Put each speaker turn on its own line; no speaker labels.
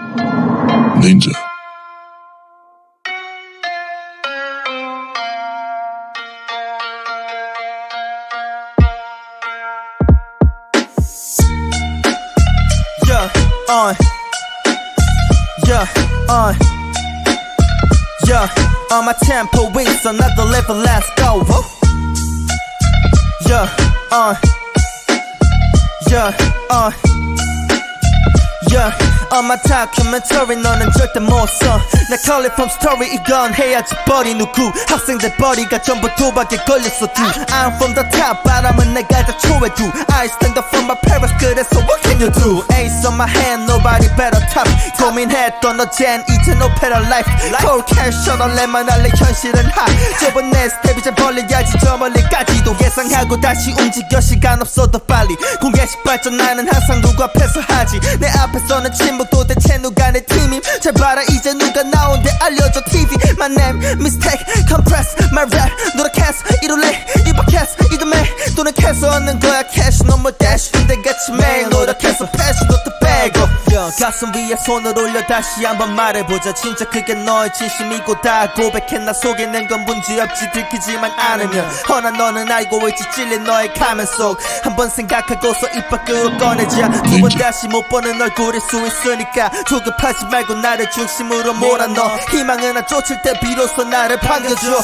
Ninja.
Yeah, on. Yeah, on. Yeah, on my tempo is another level, let's go. Yeah, on. Yeah, on. Yeah, on my documentary 너는 절대 못써 나 call it from story 이건 해야지 버리 누구 학생들 버리가 전부 도박에 걸렸어 두 I'm from the top 바람은 내가 다 초회두 I stand up from my parents 그래서 you do Ace on my hand nobody better top. 고민했던 어젠 이젠 오페라 life. Cold cash 셔널 레만 할래 현실은 hot 좁은 내 스텝 이제 벌려야지 저 멀리까지도 예상하고 다시 움직여 시간 없어도 빨리. 공개식 발전 나는 항상 누구 앞에서 하지. 내 앞에서는 침묵 도대체 누가 내 팀임? 잘 봐라 이제 누가 나온대 알려줘 TV My name mistake compress my rap 얻는 거야 캐시 노멀 dash 같이 매일 노력해서 패시 너도 빼고 야, 가슴 위에 손을 올려 다시 한번 말해보자. 진짜 그게 너의 진심이고 다 고백했나 속에낸 건 문제없지. 들키지만 않으면 허나 너는 알고 있지. 찔린 너의 가면 속 한 번 생각하고서 입 밖으로 꺼내자. 두 번 다시 못 보는 얼굴일 수 있으니까 조급하지 말고 나를 중심으로 몰아넣어 희망은 안 쫓을 때 비로소 나를 반겨줘